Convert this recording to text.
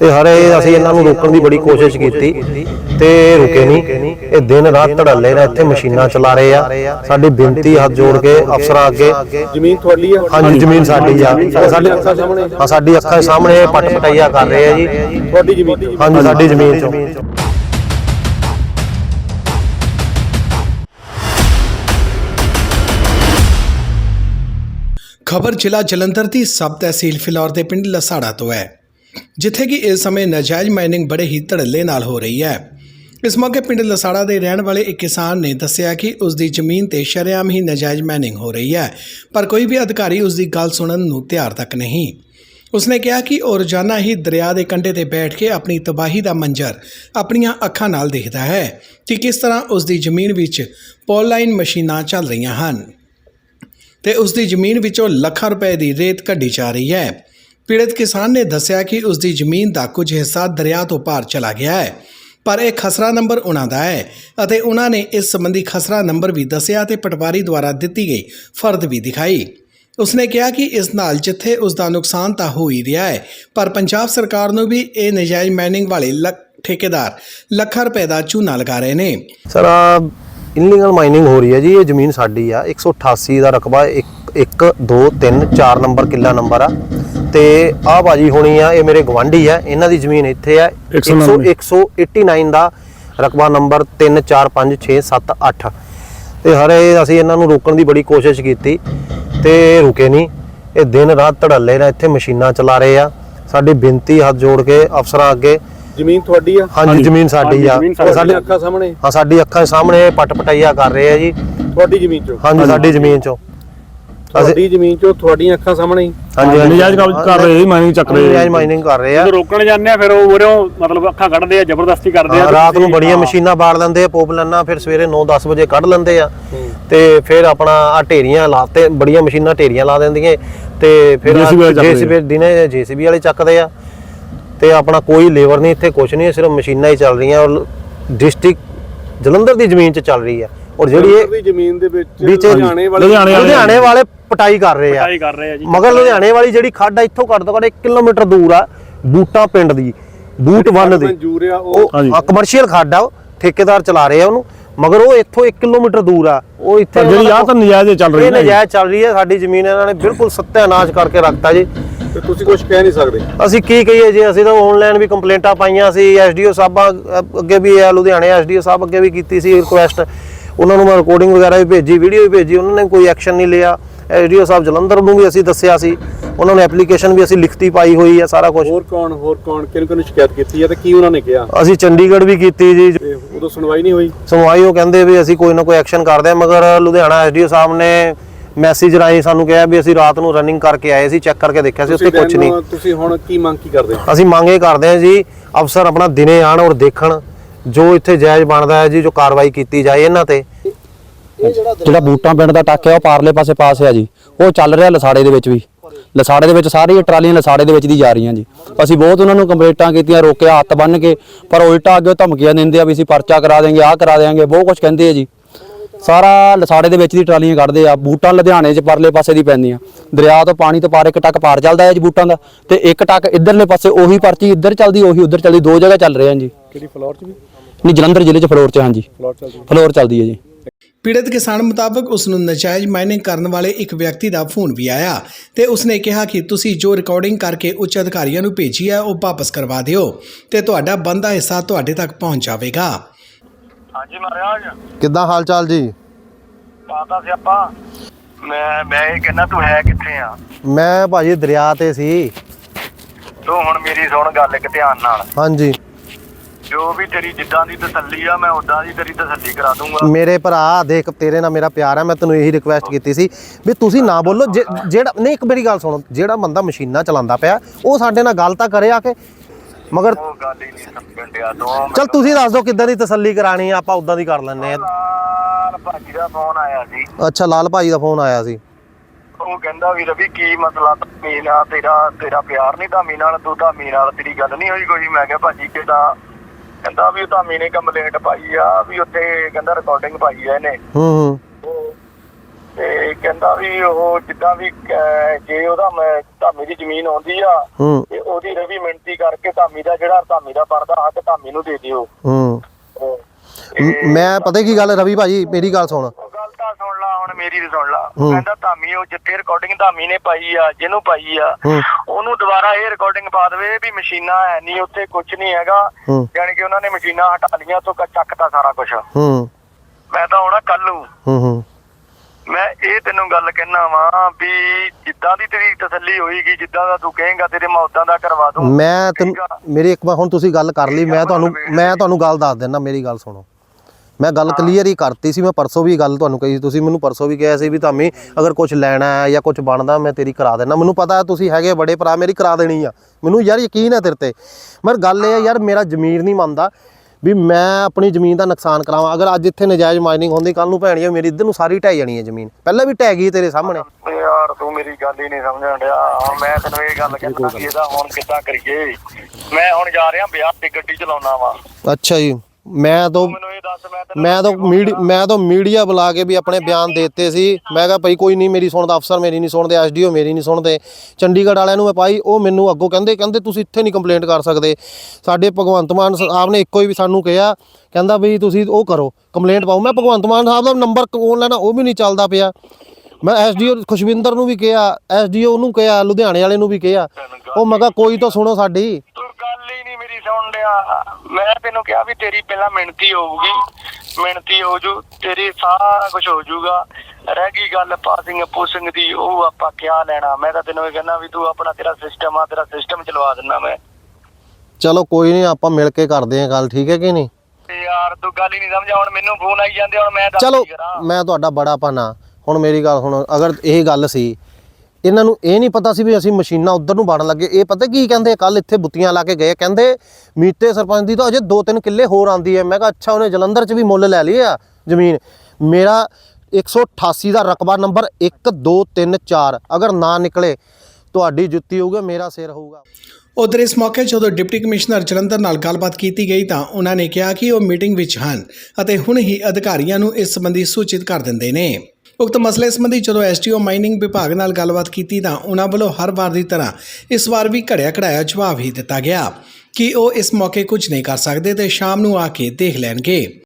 ਤੇ ਹਰੇ ਅਸੀਂ ਇਹਨਾਂ ਨੂੰ ਰੋਕਣ ਦੀ ਬੜੀ ਕੋਸ਼ਿਸ਼ ਕੀਤੀ ਤੇ ਰੁਕੇ ਨਹੀਂ। ਇਹ ਦਿਨ ਰਾਤ ਧੜੱਲੇ ਨੇ ਇੱਥੇ ਮਸ਼ੀਨਾਂ ਚਲਾ ਰਹੇ ਆ। ਸਾਡੀ ਬੇਨਤੀ ਹੱਥ ਜੋੜ ਕੇ ਅਫਸਰਾਂ ਅੱਗੇ। ਜ਼ਮੀਨ ਤੁਹਾਡੀ ਆ? ਹਾਂਜੀ ਜ਼ਮੀਨ ਸਾਡੀ ਆ। ਸਾਡੇ ਹਾਂ ਸਾਡੀ ਅੱਖਾਂ ਦੇ ਸਾਹਮਣੇ ਪੱਟ ਪਟਾਈਆ ਕਰ ਰਹੇ ਆ ਜੀ। ਤੁਹਾਡੀ ਜ਼ਮੀਨ ਹਾਂਜੀ ਸਾਡੀ ਜ਼ਮੀਨ ਚੋਂ ਖਬਰ ਜ਼ਿਲ੍ਹਾ ਜਲੰਧਰ ਦੀ ਸਬ ਤਹਿਸੀਲ ਫਿਲੌਰ ਦੇ ਪਿੰਡ ਲਸਾੜਾ ਤੋਂ ਹੈ। ਜਿੱਥੇ ਕਿ ਇਸ ਸਮੇਂ ਨਾਜਾਇਜ਼ ਮਾਈਨਿੰਗ ਬੜੇ ਹੀ ਧੜੱਲੇ ਨਾਲ ਹੋ ਰਹੀ ਹੈ। ਇਸ ਮੌਕੇ ਪਿੰਡ ਲਸਾੜਾ ਦੇ ਰਹਿਣ ਵਾਲੇ ਇੱਕ ਕਿਸਾਨ ਨੇ ਦੱਸਿਆ ਕਿ ਉਸ ਦੀ ਜ਼ਮੀਨ ਤੇ ਸ਼ਰੇਆਮ ਹੀ ਨਾਜਾਇਜ਼ ਮਾਈਨਿੰਗ ਹੋ ਰਹੀ ਹੈ, ਪਰ ਕੋਈ ਵੀ ਅਧਿਕਾਰੀ ਉਸ ਦੀ ਗੱਲ ਸੁਣਨ ਨੂੰ ਤਿਆਰ ਤੱਕ ਨਹੀਂ। ਉਸਨੇ ਕਿਹਾ ਕਿ ਉਹ ਰੋਜ਼ਾਨਾ ਹੀ ਦਰਿਆ ਦੇ ਕੰਢੇ ਤੇ ਬੈਠ ਕੇ ਆਪਣੀ ਤਬਾਹੀ ਦਾ ਮੰਜ਼ਰ ਆਪਣੀਆਂ ਅੱਖਾਂ ਨਾਲ ਦੇਖਦਾ ਹੈ ਕਿ ਕਿਸ ਤਰ੍ਹਾਂ ਉਸ ਦੀ ਜ਼ਮੀਨ ਵਿੱਚ ਪੋਲਾਈਨ ਮਸ਼ੀਨਾਂ ਚੱਲ ਰਹੀਆਂ ਹਨ। ਤੇ ਉਸ ਦੀ ਜ਼ਮੀਨ ਵਿੱਚੋਂ ਲੱਖਾਂ ਰੁਪਏ ਦੀ ਰੇਤ ਕੱਢੀ ਜਾ ਰਹੀ ਹੈ। ਪੀੜਤ ਕਿਸਾਨ ਨੇ ਦੱਸਿਆ ਕਿ ਉਸ ਦੀ ਜ਼ਮੀਨ ਦਾ ਕੁਝ ਹਿੱਸਾ ਦਰਿਆ ਤੋਂ ਪਾਰ ਚਲਾ ਗਿਆ ਹੈ, ਪਰ ਇਹ ਖਸਰਾ ਨੰਬਰ ਉਹਨਾਂ ਦਾ ਹੈ ਅਤੇ ਉਹਨਾਂ ਨੇ ਇਸ ਸੰਬੰਧੀ ਖਸਰਾ ਨੰਬਰ ਵੀ ਦੱਸਿਆ ਤੇ ਪਟਵਾਰੀ ਦੁਆਰਾ ਦਿੱਤੀ ਗਈ ਫਰਦ ਵੀ ਦਿਖਾਈ। ਉਸਨੇ ਕਿਹਾ ਕਿ ਇਸ ਨਾਲ ਜਿੱਥੇ ਉਸ ਦਾ ਨੁਕਸਾਨ ਤਾਂ ਹੋ ਹੀ ਰਿਹਾ ਹੈ, ਪਰ ਪੰਜਾਬ ਸਰਕਾਰ ਨੂੰ ਵੀ ਇਹ ਨਜਾਇਜ਼ ਮਾਈਨਿੰਗ ਵਾਲੇ ਠੇਕੇਦਾਰ ਲੱਖਾਂ ਰੁਪਏ ਦਾ ਚੂਨਾ ਲਗਾ ਰਹੇ ਨੇ। ਸਰ ਇਲੀਗਲ ਮਾਈਨਿੰਗ ਹੋ ਰਹੀ ਹੈ ਜੀ, ਇਹ ਜ਼ਮੀਨ ਸਾਡੀ ਆ 188 ਦਾ ਰਕਬਾ 1 2 3 4 ਨੰਬਰ ਕਿੱਲਾ ਨੰਬਰ ਆ। ਤੇ ਆ ਬਾਜੀ ਹੋਣੀ ਆ ਇਹ ਮੇਰੇ ਗਵਾਂਢੀ ਆ ਇਹਨਾਂ ਦੀ ਜ਼ਮੀਨ ਇੱਥੇ ਆ। 100 189 ਦਾ ਰਕਬਾ ਨੰਬਰ 3 4 5 6 7 8 ਤੇ ਹਰੇ ਅਸੀਂ ਇਹਨਾਂ ਨੂੰ ਰੋਕਣ ਦੀ ਬੜੀ ਕੋਸ਼ਿਸ਼ ਕੀਤੀ ਤੇ ਰੁਕੇ ਨਹੀਂ। ਇਹ ਦਿਨ ਰਾਤ ਧੜੱਲੇ ਨੇ ਇੱਥੇ ਮਸ਼ੀਨਾਂ ਚਲਾ ਰਹੇ ਆ। ਸਾਡੀ ਬੇਨਤੀ ਹੱਥ ਜੋੜ ਕੇ ਅਫਸਰਾਂ ਅੱਗੇ। ਜ਼ਮੀਨ ਤੁਹਾਡੀ ਆ? ਹਾਂਜੀ ਜ਼ਮੀਨ ਸਾਡੀ ਆ। ਸਾਡੇ ਅੱਖਾਂ ਸਾਹਮਣੇ। ਹਾਂ ਸਾਡੀ ਅੱਖਾਂ ਸਾਹਮਣੇ ਪੱਟ ਪਟਾਈਆ ਕਰ ਰਹੇ ਆ ਜੀ। ਤੁਹਾਡੀ ਜ਼ਮੀਨ ਚੋਂ? ਹਾਂਜੀ। ਸਾਡੀ ਜ਼ਮੀਨ ਚੋਂ। ਤੁਹਾਡੀ ਜ਼ਮੀਨ ਚੋਂ ਤੁਹਾਡੀਆਂ ਅੱਖਾਂ ਸਾਹਮਣੇ ਹੀ। ਹਾਂਜੀ ਨਜਾਇਜ਼ ਕਬਜ਼ਾ ਕਰ ਰਹੇ ਮਾਈਨਿੰਗ ਚੱਕ ਰਹੇ। ਨਜਾਇਜ਼ ਮਾਈਨਿੰਗ ਕਰ ਰਹੇ ਆ। ਜਦੋਂ ਰੋਕਣ ਜਾਂਦੇ ਆ ਫਿਰ ਉਹ ਉਰੋਂ ਮਤਲਬ ਅੱਖਾਂ ਕੱਢਦੇ ਆ ਜ਼ਬਰਦਸਤੀ ਕਰਦੇ ਆ। ਰਾਤ ਨੂੰ ਬੜੀਆਂ ਮਸ਼ੀਨਾਂ ਬਾੜ ਲੈਂਦੇ ਆ ਪੋਪ ਲੈਣਾ ਫਿਰ ਸਵੇਰੇ 9-10 ਵਜੇ ਕੱਢ ਲੈਂਦੇ ਆ। ਤੇ ਫਿਰ ਆਪਣਾ ਆ ਢੇਰੀਆਂ ਲਾਤੇ ਬੜੀਆਂ ਮਸ਼ੀਨਾਂ ਢੇਰੀਆਂ ਲਾ ਦਿੰਦੀਆਂ। ਤੇ ਫਿਰ। ਜੀਸੀਬੀ ਦਿਨੇ ਜੀਸੀਬੀ ਵਾਲੇ ਚੱਕਦੇ ਆ। ਤੇ ਆਪਣਾ ਕੋਈ ਲੇਬਰ ਨਹੀਂ ਇੱਥੇ ਕੁਝ ਨਹੀਂ ਸਿਰਫ ਮਸ਼ੀਨਾਂ ਹੀ ਚੱਲ ਰਹੀਆਂ। ਔਰ ਡਿਸਟ੍ਰਿਕਟ ਜਲੰਧਰ ਦੀ ਜ਼ਮੀਨ 'ਚ ਚੱਲ ਰਹੀ ਆ। ਔਰ ਜਿਹੜੀ ਇਹ ਦੀ ਜ਼ਮੀਨ ਦੇ ਵਿੱਚ ਵਿੱਚ ਲੁਧਿਆਣੇ ਵਾਲੇ ਲੁਧਿਆਣੇ ਵਾਲੇ ਲੁਧਿਆਣੇ ਵਾਲੇ ਪਟਾਈ ਕਰ ਰਹੇ ਆ। ਪਟਾਈ ਕਰ ਰਹੇ ਆ ਜੀ। ਮਗਰ ਲੁਧਿਆਣੇ ਵਾਲੀ ਜਿਹੜੀ ਖੱਡ ਆ ਇੱਥੋਂ ਘੱਟ ਤੋਂ ਘੱਟ 1 ਕਿਲੋਮੀਟਰ ਦੂਰ ਆ ਬੂਟਾ ਪਿੰਡ ਦੀ ਬੂਟ ਵਨ ਦੀ। ਮਨਜ਼ੂਰ ਆ ਉਹ ਉਹ ਹਾਂਜੀ। ਕਮਰਸ਼ੀਅਲ ਖੱਡ ਆ ਉਹ ਠੇਕੇਦਾਰ ਚਲਾ ਰਹੇ ਆ ਉਹਨੂੰ। ਮਗਰ ਉਹ ਇੱਥੋਂ 1 ਕਿਲੋਮੀਟਰ ਦੂਰ ਆ ਉਹ ਇੱਥੇ ਜਿਹੜੀ ਆ ਤਾਂ ਨਜਾਇਜ਼ ਚੱਲ ਰਹੀ ਇਹ ਹੈ ਨਜਾਇਜ਼ ਚੱਲ ਰਹੀ ਹੈ ਸਾਡੀ ਜ਼ਮੀਨ ਇਹਨਾਂ ਨੇ ਬਿਲਕੁਲ ਸੱਤਿਆਨਾਸ਼ ਕਰਕੇ ਰੱਖਤਾ ਜੀ। ਤੇ ਤੁਸੀਂ ਕੁਝ ਕਹਿ ਨਹੀਂ ਸਕਦੇ। ਅਸੀਂ ਕੀ ਕਹੀਏ ਜੀ ਅਸੀਂ ਤਾਂ ਆਨਲਾਈਨ ਵੀ ਕੰਪਲੇਂਟਾਂ ਪਾਈਆਂ ਸੀ ਐਸਡੀਓ ਸਾਹਿਬਾਂ ਅੱਗੇ ਵੀ ਆ ਲੁਧਿਆਣੇ ਐਸਡੀਓ ਸਾਹਿਬ ਅੱਗੇ ਵੀ ਕੀਤੀ ਸੀ ਰਿਕੁਐਸਟ ਉਹਨਾਂ ਨੂੰ ਮੈਂ ਰਿਕਾਰਡਿੰਗ ਵਗੈਰਾ ਵੀ ਭੇਜੀ ਵੀਡੀਓ ਵੀ ਭੇਜੀ ਉਹਨਾਂ ਨੇ ਕੋਈ ਐਕਸ਼ਨ ਨਹੀਂ ਲਿਆ। ਐਸਡੀਓ ਸਾਹਿਬ ਜਲੰਧਰ ਨੂੰ ਵੀ ਅਸੀਂ ਦੱਸਿਆ ਸੀ। ਉਹਨਾਂ ਨੇ ਐਪਲੀਕੇਸ਼ਨ ਵੀ ਅਸੀਂ ਲਿਖਤੀ ਪਾਈ ਹੋਈ ਹੈ ਸਾਰਾ ਕੁਝ ਹੋਰ ਕੌਣ ਹੋਰ ਕੌਣ ਕਿਹਨੂੰ ਕਿਹਨੂੰ ਸ਼ਿਕਾਇਤ ਕੀਤੀ ਹੈ ਤੇ ਕੀ ਉਹਨਾਂ ਨੇ ਕਿਹਾ? ਅਸੀਂ ਚੰਡੀਗੜ੍ਹ ਵੀ ਕੀਤੀ ਜੀ। ਤੇ ਉਦੋਂ ਸੁਣਵਾਈ ਨਹੀਂ ਹੋਈ? ਸੁਣਵਾਈ ਉਹ ਕਹਿੰਦੇ ਵੀ ਅਸੀਂ ਕੋਈ ਨਾ ਕੋਈ ਐਕਸ਼ਨ ਕਰਦੇ ਹਾਂ ਮਗਰ ਲੁਧਿਆਣਾ ਐਸਡੀਓ ਸਾਹਿਬ ਨੇ ਮੈਸੇਜ ਰਾਹੀਂ ਸਾਨੂੰ ਕਿਹਾ ਵੀ ਅਸੀਂ ਰਾਤ ਨੂੰ ਰਨਿੰਗ ਕਰਕੇ ਆਏ ਸੀ ਚੈੱਕ ਕਰਕੇ ਦੇਖਿਆ ਸੀ ਉੱਥੇ ਕੁਝ ਨਹੀਂ। ਤੁਸੀਂ ਹੁਣ ਕੀ ਮੰਗ ਕੀ ਕਰਦੇ ਹੋ? ਅਸੀਂ ਮੰਗੇ ਕਰਦੇ ਹਾਂ ਜੀ ਅਫਸਰ ਆਪਣਾ ਦਿਨੇ ਆਣ ਔਰ ਦੇਖਣ ਜੋ ਇੱਥੇ ਜਾਇਜ਼ ਬਣਦਾ ਹੈ ਜੀ ਜੋ ਕਾਰਵਾਈ ਕੀਤੀ ਜਾਏ ਇਹਨਾਂ ਤੇ। ਜਿਹੜਾ ਬੂਟਾਂ ਪਿੰਡ ਦਾ ਟੱਕ ਹੈ ਉਹ ਪਾਰਲੇ ਪਾਸੇ ਪਾਸ ਹੈ ਜੀ। ਉਹ ਚੱਲ ਰਿਹਾ ਲਸਾੜੇ ਦੇ ਵਿੱਚ ਵੀ। ਲਸਾੜੇ ਦੇ ਵਿੱਚ ਸਾਰੀਆਂ ਟਰਾਲੀਆਂ ਲਸਾੜੇ ਦੇ ਵਿੱਚ ਦੀ ਜਾ ਰਹੀਆਂ ਜੀ। ਅਸੀਂ ਬਹੁਤ ਉਹਨਾਂ ਨੂੰ ਕੰਪਲੇਂਟਾਂ ਕੀਤੀਆਂ ਰੋਕਿਆ ਹੱਥ ਬੰਨ ਕੇ ਪਰ ਉਲਟਾ ਅੱਗੇ ਧਮਕੀਆਂ ਦਿੰਦੇ ਆ ਵੀ ਅਸੀਂ ਪਰਚਾ ਕਰਾ ਦੇਂਗੇ ਆਹ ਕਰਾ ਦੇਾਂਗੇ ਬਹੁਤ ਕੁਝ ਕਹਿੰਦੇ ਆ ਜੀ। ਸਾਰਾ ਲਸਾੜੇ ਦੇ ਵਿੱਚ ਦੀ ਟਰਾਲੀਆਂ ਕੱਢਦੇ ਆ। ਬੂਟਾਂ ਲੁਧਿਆਣੇ 'ਚ ਪਰਲੇ ਪਾਸੇ ਦੀ ਪੈਂਦੀਆਂ। ਦਰਿਆ ਤੋਂ ਪਾਣੀ ਤੋਂ ਪਾਰ ਇੱਕ ਟੱਕ ਪਾਰ ਚੱਲਦਾ ਹੈ ਜੀ ਬੂਟਾਂ ਦਾ। ਤੇ ਇੱਕ ਟੱਕ ਇਧਰਲੇ ਪਾਸੇ ਉਹੀ ਪਰਚੀ ਇੱਧਰ ਚੱਲਦੀ ਉਹੀ ਉੱਧਰ ਚੱਲਦੀ ਦੋ ਜਗ੍ਹਾ ਚੱਲ ਰਹੇ ਆ ਜੀ। ਕਿਹੜੀ ਫਲੋਰ ਚ ਵੀ? ਨਹੀਂ ਜਲੰਧਰ ਜ਼ਿਲ੍ਹੇ 'ਚ ਫਲੋਰ 'ਚ ਹਾਂਜੀ। ਫਲੋਰ ਚੱਲਦੀ ਹੈ ਜੀ। ਪੀੜਤ ਕਿਸਾਨ ਮੁਤਾਬਕ ਉਸ ਨੂੰ ਨਜਾਇਜ਼ ਮਾਈਨਿੰਗ ਕਰਨ ਵਾਲੇ ਇੱਕ ਵਿਅਕਤੀ ਦਾ ਫੋਨ ਵੀ ਆਇਆ ਤੇ ਉਸਨੇ ਕਿਹਾ ਕਿ ਤੁਸੀਂ ਜੋ ਰਿਕਾਰਡਿੰਗ ਕਰਕੇ ਉੱਚ ਅਧਿਕਾਰੀਆਂ ਨੂੰ ਭੇਜੀ ਹੈ ਉਹ ਵਾਪਸ ਕਰਵਾ ਦਿਓ ਤੇ ਤੁਹਾਡਾ ਬੰਦਾ ਹਿੱਸਾ ਤੁਹਾਡੇ ਤੱਕ ਪਹੁੰਚ ਜਾਵੇਗਾ। ਹਾਂਜੀ ਮਹਾਰਾਜ। ਕਿੱਦਾਂ ਹਾਲ ਚਾਲ ਜੀ ਪਾਤਾ ਸਿਆਪਾ। ਮੈਂ ਮੈਂ ਇਹ ਕਹਿੰਦਾ ਤੂੰ ਹੈ ਕਿੱਥੇ ਆ? ਮੈਂ ਭਾਜੀ ਦਰਿਆ ਤੇ ਸੀ। ਤੂੰ ਹੁਣ ਮੇਰੀ ਸੁਣ ਗੱਲ ਇੱਕ ਧਿਆਨ ਨਾਲ। ਹਾਂਜੀ। ਜੋ ਵੀ ਤੇਰੀ ਜਿੱਦਾਂ ਦੀ ਤਸੱਲੀ ਆ ਮੈਂ ਉਦਾਂ ਦੀ ਤੇਰੀ ਤਸੱਲੀ ਕਰਾ ਦੂੰਗਾ। ਮੇਰੇ ਭਰਾ ਦੇਖ ਤੇਰੇ ਨਾਲ ਮੇਰਾ ਪਿਆਰ ਹੈ ਮੈਂ ਤੈਨੂੰ ਇਹੀ ਰਿਕੁਐਸਟ ਕੀਤੀ ਸੀ ਵੀ ਤੁਸੀਂ ਨਾ ਬੋਲੋ ਜੇ- ਜਿਹੜਾ ਨਹੀਂ ਇੱਕ ਮੇਰੀ ਗੱਲ ਸੁਣੋ ਜਿਹੜਾ ਬੰਦਾ ਮਸ਼ੀਨਾਂ ਚਲਾਉਂਦਾ ਪਿਆ ਉਹ ਸਾਡੇ ਨਾਲ ਗੱਲ ਤਾਂ ਕਰੇ ਆ ਕੇ ਮਗਰ ਉਹ ਗੱਲ ਹੀ ਨਹੀਂ ਸਮਝਣ ਡਿਆ ਦੋ ਚਲ ਤੁਸੀਂ ਦੱਸ ਦਿਓ ਕਿੱਦਾਂ ਦੀ ਤਸੱਲੀ ਕਰਾਣੀ ਆ ਆਪਾਂ ਉਦਾਂ ਦੀ ਕਰ ਲੈਣੇ ਆ। ਲਾਲ ਭਾਜੀ ਦਾ ਫੋਨ ਆਇਆ ਸੀ। ਅੱਛਾ ਲਾਲ ਭਾਈ ਦਾ ਫੋਨ ਆਇਆ ਸੀ। ਉਹ ਕਹਿੰਦਾ ਵੀ ਰਵੀ ਕੀ ਮਸਲਾ ਧਾਮੀ ਨਾਲ ਤੇਰਾ ਤੇਰਾ ਪਿਆਰ ਨਹੀਂ ਧਾਮੀ ਨਾਲ ਤੂੰ ਧਾਮੀ ਨਾਲ ਤੇਰੀ ਗੱਲ ਨਹੀਂ ਹੋਈ ਕੋਈ। ਮੈਂ ਕਿਹਾ ਭਾਜੀ ਕਿਦਾਂ? ਕਹਿੰਦਾ ਵੀ ਧਾਮੀ ਨੇ ਕੰਪਲੇਂਟ ਪਾਈ ਆ ਵੀ ਉੱਥੇ ਕਹਿੰਦਾ ਰਿਕਾਰਡਿੰਗ ਪਾਈ ਆ ਇਹਨੇ। ਹੂੰ ਹੂੰ। ਤੇ ਕਹਿੰਦਾ ਵੀ ਉਹ ਜਿੱਦਾਂ ਵੀ ਅਹ, ਜੇ ਉਹਦਾ ਮ- ਧਾਮੀ ਦੀ ਜ਼ਮੀਨ ਆਉਂਦੀ ਆ ਹੂੰ। ਤੇ ਉਹਦੀ ਰਵੀ ਮਿਣਤੀ ਕਰਕੇ ਧਾਮੀ ਦਾ ਜਿਹੜਾ ਧਾਮੀ ਦਾ ਬਣਦਾ ਹੱਕ ਧਾਮੀ ਨੂੰ ਦੇ ਦਿਓ। ਹੂੰ। ਮ- ਮੈਂ ਪਤਾ ਕੀ ਗੱਲ ਰਵੀ ਭਾਜੀ ਮੇਰੀ ਗੱਲ ਸੁਣ। ਗੱਲ ਮੇਰੀ ਵੀ ਸੁਣ ਲਾ ਹੂੰ। ਕਹਿੰਦਾ ਧਾਮੀ ਉਹ ਜਿੱਥੇ ਰਿਕਾਰਡਿੰਗ ਧਾਮੀ ਨੇ ਪਾਈ ਆ ਜਿਹਨੂੰ ਪਾਈ ਆ ਹੂੰ। ਉਹਨੂੰ ਦੁਬਾਰਾ ਇਹ ਰਿਕਾਰਡਿੰਗ ਪਾ ਦੇਵੇ ਵੀ ਮਸ਼ੀਨਾਂ ਹੈ ਨਹੀਂ ਉੱਥੇ ਕੁਝ ਨਹੀਂ ਹੈਗਾ ਹੂੰ। ਯਾਨੀ ਕਿ ਉਹਨਾਂ ਨੇ ਮਸ਼ੀਨਾਂ ਹਟਾ ਲੀਆਂ ਤੋਂ ਚੱਕਤਾ ਸਾਰਾ ਕੁਝ ਹੂੰ ਮੈਂ ਤਾਂ ਹੁਣ ਕੱਲ ਨੂੰ ਹੂੰ ਹੂੰ ਮੈਂ ਇਹ ਤੈਨੂੰ ਗੱਲ ਕਹਿਣਾ ਵਾਂ ਵੀ ਜਿੱਦਾਂ ਦੀ ਤੇਰੀ ਤਸੱਲੀ ਹੋਏਗੀ ਜਿੱਦਾਂ ਦਾ ਤੂੰ ਕਹੇਂਗਾ ਤੇਰੇ ਮੈਂ ਉਦਾਂ ਦਾ ਕਰਵਾ ਦੂੰ ਮੈਂ ਤੈਨੂੰ ਠੀਕ ਆ? ਮੇਰੀ ਇੱਕ ਵਾਰ ਹੁਣ ਤੁਸੀਂ ਗੱਲ ਕਰ ਲਈ ਮੈਂ ਤੁਹਾਨੂੰ ਮੈਂ ਤੁਹਾਨੂੰ ਗੱਲ ਦੱਸ ਦਿੰਦਾ ਮੇਰੀ ਗੱਲ ਸੁਣੋ ਮੈਂ ਗੱਲ ਕਲੀਅਰ ਹੀ ਕਰਤੀ ਸੀ ਮੈਂ ਪਰਸੋਂ ਵੀ ਗੱਲ ਤੁਹਾਨੂੰ ਕਹੀ ਸੀ ਤੁਸੀਂ ਮੈਨੂੰ ਪਰਸੋਂ ਵੀ ਕਿਹਾ ਸੀ ਵੀ ਧਾਮੀ ਅਗਰ ਕੁਝ ਲੈਣਾ ਹੈ ਜਾਂ ਕੁਝ ਬਣਦਾ ਮੈਂ ਤੇਰੀ ਕਰਾ ਦੇਣਾ ਮੈਨੂੰ ਪਤਾ ਹੈ ਤੁਸੀਂ ਹੈਗੇ ਬੜੇ ਭਰਾ ਮੇਰੀ ਕਰਾ ਦੇਣੀ ਆ। ਮੈਨੂੰ ਯਾਰ ਯਕੀਨ ਹੈ ਤੇਰੇ ਤੇ। ਮਰ ਗੱਲ ਇਹ ਹੈ ਯਾਰ ਮੇਰਾ ਜ਼ਮੀਰ ਨਹੀਂ ਮੰਨਦਾ ਵੀ ਮੈਂ ਆਪਣੀ ਜ਼ਮੀਨ ਦਾ ਨੁਕਸਾਨ ਕਰਾਵਾਂ। ਅਗਰ ਅੱਜ ਇੱਥੇ ਨਜਾਇਜ਼ ਮਾਈਨਿੰਗ ਹੁੰਦੀ ਕੱਲ ਨੂੰ ਭੈਣੀਆਂ ਮੇਰੀ ਇੱਧਰ ਨੂੰ ਸਾਰੀ ਢਹਿ ਜਾਣੀ ਹੈ ਜ਼ਮੀਨ। ਪਹਿਲਾਂ ਵੀ ਢਹਿ ਗਈ ਤੇਰੇ ਸਾਹਮਣੇ। ਯਾਰ ਤੂੰ ਮੇਰੀ ਗੱਲ ਹੀ ਨਹੀਂ ਸਮਝਣ ਡਿਆ। ਹੁਣ ਮੈਂ ਤੈਨੂੰ ਇਹ ਗੱਲ ਕਹਿੰਦਾ ਵੀ ਇਹਦਾ ਹੁਣ ਕਿੱਦਾਂ ਕਰੀਏ? ਮੈਂ ਹੁਣ ਜਾ ਰਿਹਾ ਵਿਆਹ ਤੇ ਗੱਡੀ ਚਲਾਉਣਾ ਵਾ। ਅੱਛਾ ਜੀ। ਮੈਂ ਤਾਂ ਮੈਨੂੰ ਮੈਂ ਤਾਂ ਮੈਂ ਤਾਂ ਮੀਡੀਆ ਬੁਲਾ ਕੇ ਵੀ ਆਪਣੇ ਬਿਆਨ ਦੇਤੇ ਸੀ। ਮੈਂ ਕਿਹਾ ਭਾਈ ਕੋਈ ਨਹੀਂ ਮੇਰੀ ਸੁਣਦਾ ਅਫਸਰ ਮੇਰੀ ਨਹੀਂ ਸੁਣਦੇ ਐਸਡੀਓ ਮੇਰੀ ਨਹੀਂ ਸੁਣਦੇ। ਚੰਡੀਗੜ੍ਹ ਵਾਲਿਆਂ ਨੂੰ ਮੈਂ ਪਾਈ ਉਹ ਮੈਨੂੰ ਅੱਗੋਂ ਕਹਿੰਦੇ ਕਹਿੰਦੇ ਤੁਸੀਂ ਇੱਥੇ ਨਹੀਂ ਕੰਪਲੇਂਟ ਕਰ ਸਕਦੇ। ਸਾਡੇ ਭਗਵੰਤ ਮਾਨ ਸਾਹਿਬ ਨੇ ਇੱਕੋ ਹੀ ਵੀ ਸਾਨੂੰ ਕਿਹਾ। ਕਹਿੰਦਾ ਵੀ ਤੁਸੀਂ ਉਹ ਕਰੋ ਕੰਪਲੇਂਟ ਪਾਓ। ਮੈਂ ਭਗਵੰਤ ਮਾਨ ਸਾਹਿਬ ਦਾ ਨੰਬਰ ਆਨਲਾਈਨ ਉਹ ਵੀ ਨਹੀਂ ਚੱਲਦਾ ਪਿਆ। ਮੈਂ ਐਸਡੀਓ ਖੁਸ਼ਵਿੰਦਰ ਨੂੰ ਵੀ ਕਿਹਾ ਐਸਡੀਓ ਨੂੰ ਕਿਹਾ ਲੁਧਿਆਣੇ ਵਾਲੇ ਨੂੰ ਵੀ ਕਿਹਾ। ਉਹ ਮੈਂ ਕਿਹਾ ਕੋਈ ਤਾਂ ਸੁਣੋ ਸਾਡੀ। ਲਿਆ ਮੈਂ ਤੈਨੂੰ ਕਿਹਾ ਵੀ ਤੇਰੀ ਪਹਿਲਾਂ ਮਿਹਨਤੀ ਹੋਊਗੀ ਮਿਹਨਤੀ ਹੋ ਜੂ ਤੇਰੀ ਸਾਰਾ ਕੁਝ ਹੋ ਜਾਊਗਾ ਰਹਿ ਗਈ ਗੱਲ ਪਾਸਿੰਗ ਪੂਸਿੰਗ ਦੀ ਉਹ ਆਪਾਂ ਕਿਆ ਲੈਣਾ? ਮੈਂ ਤਾਂ ਤੈਨੂੰ ਇਹ ਕਹਿੰਦਾ ਵੀ ਤੂੰ ਆਪਣਾ ਤੇਰਾ ਸਿਸਟਮ ਆ ਤੇਰਾ ਸਿਸਟਮ ਚਲਵਾ ਦਿੰਦਾ ਮੈਂ। ਚਲੋ ਕੋਈ ਨਹੀਂ ਆਪਾਂ ਮਿਲ ਕੇ ਕਰਦੇ ਹਾਂ ਗੱਲ ਠੀਕ ਹੈ ਕਿ ਨਹੀਂ? ਤੇ ਯਾਰ ਤੂੰ ਗੱਲ ਹੀ ਨਹੀਂ ਸਮਝਿਆ ਹੁਣ ਮੈਨੂੰ ਫੋਨ ਆਈ ਜਾਂਦੇ ਹੁਣ ਮੈਂ ਦੱਸ ਚਲੋ ਕਰਾਂ? ਮੈਂ ਤੁਹਾਡਾ ਬੜਾ ਭਾਨਾ। ਹੁਣ ਮੇਰੀ ਗੱਲ ਹੁਣ ਅਗਰ ਇਹ ਗੱਲ ਸੀ ਇਹਨਾਂ ਨੂੰ ਇਹ ਨਹੀਂ ਪਤਾ ਸੀ ਵੀ ਅਸੀਂ ਮਸ਼ੀਨਾਂ ਉਧਰ ਨੂੰ ਬਾੜਨ ਲੱਗੇ। ਇਹ ਪਤਾ ਕੀ ਕਹਿੰਦੇ ਕੱਲ ਇੱਥੇ ਬੁੱਤੀਆਂ ਲਾ ਕੇ ਗਏ। ਕਹਿੰਦੇ, ਮੀਤੇ ਸਰਪੰਚ ਦੀ ਤਾਂ ਅਜੇ 2-3 ਕਿੱਲੇ ਹੋਰ ਆਂਦੀ ਹੈ। ਮੈਂ ਕਿਹਾ, ਅੱਛਾ, ਉਹਨੇ ਜਲੰਧਰ 'ਚ ਵੀ ਮੁੱਲ ਲੈ ਲਈ ਆ ਜ਼ਮੀਨ। ਮੇਰਾ 188 ਦਾ ਰਕਬਾ ਨੰਬਰ 1 2 3 4 ਅਗਰ ਨਾ ਨਿਕਲੇ, ਤੁਹਾਡੀ ਜੁੱਤੀ ਹੋਊਗਾ, ਮੇਰਾ ਸਿਰ ਹੋਊਗਾ। ਉਧਰ ਇਸ ਮੌਕੇ ਜਦੋਂ ਡਿਪਟੀ ਕਮਿਸ਼ਨਰ ਜਲੰਧਰ ਨਾਲ ਗੱਲਬਾਤ ਕੀਤੀ ਗਈ ਤਾਂ ਉਹਨਾਂ ਨੇ ਕਿਹਾ ਕਿ ਉਹ ਮੀਟਿੰਗ ਵਿੱਚ ਹਨ ਅਤੇ ਹੁਣ ਹੀ ਅਧਿਕਾਰੀਆਂ ਨੂੰ ਇਸ ਸੰਬੰਧੀ ਸੂਚਿਤ ਕਰ ਦਿੰਦੇ ਨੇ। ਉਕਤ ਮਸਲੇ ਸੰਬੰਧੀ ਜਦੋਂ ਐਸਟੀਓ ਮਾਈਨਿੰਗ ਵਿਭਾਗ ਨਾਲ ਗੱਲਬਾਤ ਕੀਤੀ ਤਾਂ ਉਹਨਾਂ ਵੱਲੋਂ ਹਰ ਵਾਰ ਦੀ ਤਰ੍ਹਾਂ ਇਸ ਵਾਰ ਵੀ ਘੜਿਆ ਘੜਾਇਆ ਜਵਾਬ ਹੀ ਦਿੱਤਾ ਗਿਆ ਕਿ ਉਹ ਇਸ ਮੌਕੇ ਕੁਝ ਨਹੀਂ ਕਰ ਸਕਦੇ ਤੇ ਸ਼ਾਮ ਨੂੰ ਆ ਕੇ ਦੇਖ ਲੈਣਗੇ।